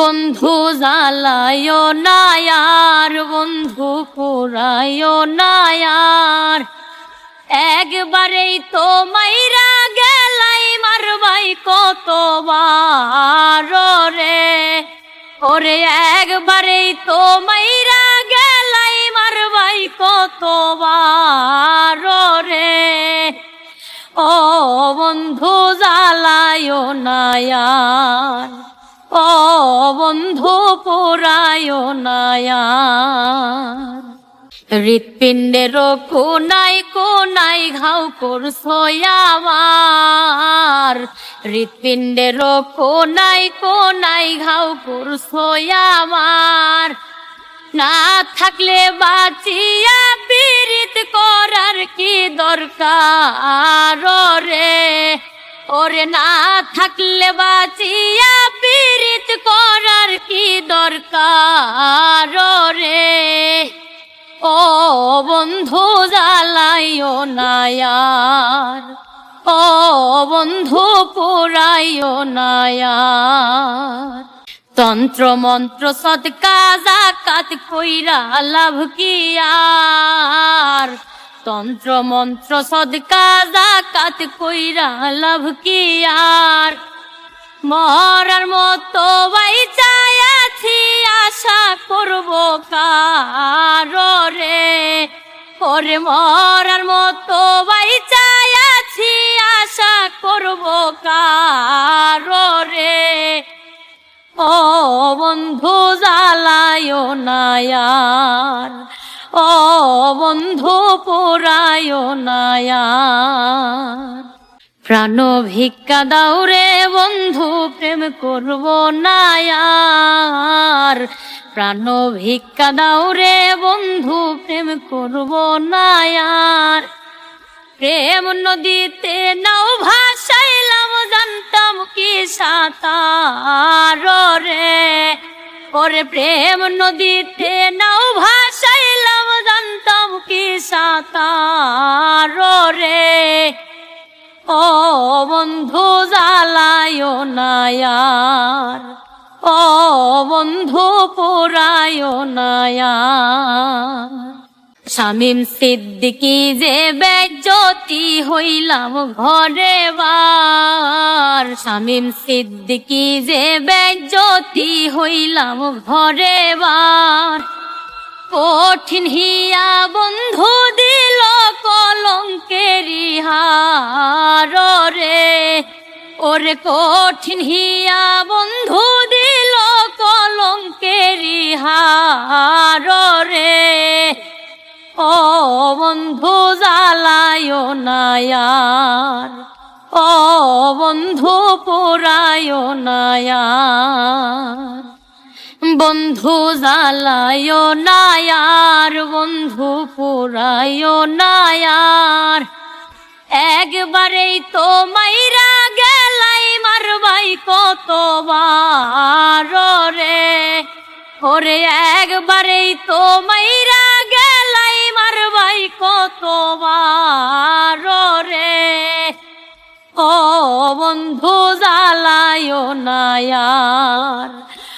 বন্ধু জ্বালায় নায়ার, বন্ধু পুরায় নায়ার। একবারেই তো মাইরা গেলাই মারবাই কতবার রে ওরে একবারেই তো মাইরা গেলাই মারবাই কতবার রে ও বন্ধু জ্বালায় নায়ার। ও বন্ধু পুরায় নায়ার হৃৎপিণ্ডের কোনাই কোনাই ঘাও করছ আমার হৃৎপিণ্ডের কোনাই কোনাই ঘাও করছ আমার না থাকলে বাঁচিয়া পীড়িত করার কি দরকার রে? ওরে না থাকলে বাঁচিয়া পীড়িত করার কি দরকার রে ও বন্ধু, জ্বালাইও নায়ার ও বন্ধু, পুরাইও নায়ার তন্ত্র, মন্ত্র সদকা জাকাত কইরা লাভ কি আর? তন্ত্র মন্ত্র সদকা জাকাত কইরা লাভ কি আর? মরার মতো বাইচায় আছি, আশা করব কার রে। ওরে মরার মতো বাইচায় আছি, আশা করব কার রে। ও বন্ধু, জ্বালায় নায়ার ও বন্ধু পুরায় নায়ার প্রাণ ভিক্ষা দাও রে বন্ধু, প্রেম করব নায়ার। প্রাণ ভিক্ষা দাও রে বন্ধু, প্রেম করব নায়ার। প্রেম নদীতে নাও ভাসাইলাম, জানতাম কি সাঁতার রে। ওরে প্রেম নদীতে নাও ভাসাইলাম জানতাম কি সাঁতার রে ও বন্ধু জ্বালায় নায়ার ও বন্ধু পুরায় নায়ার শামিম সিদ্দিকি যে বেজ্জতি হইলাম ঘরে বার। শামিম সিদ্দিকি যে বেজ্জতি হইলাম ঘরে বার। কঠিন হিয়া বন্ধু দিল কলঙ্কেরি রে। ওরে কঠিন হিয়া বন্ধু দিল কলঙ্কেরি রে। ও বন্ধু জ্বালায় নায়ার ও বন্ধু পুরায় নায়ার বন্ধু জ্বালায় নায়ার, বন্ধু পুরায় নায়ার। একবারেই তো মাইরা গেলাই মারবাই কতবার রে। ওরে একবারেই তো মাইরা গেলাই মারবাই কতবার রে। ও বন্ধু জ্বালায় নায়ার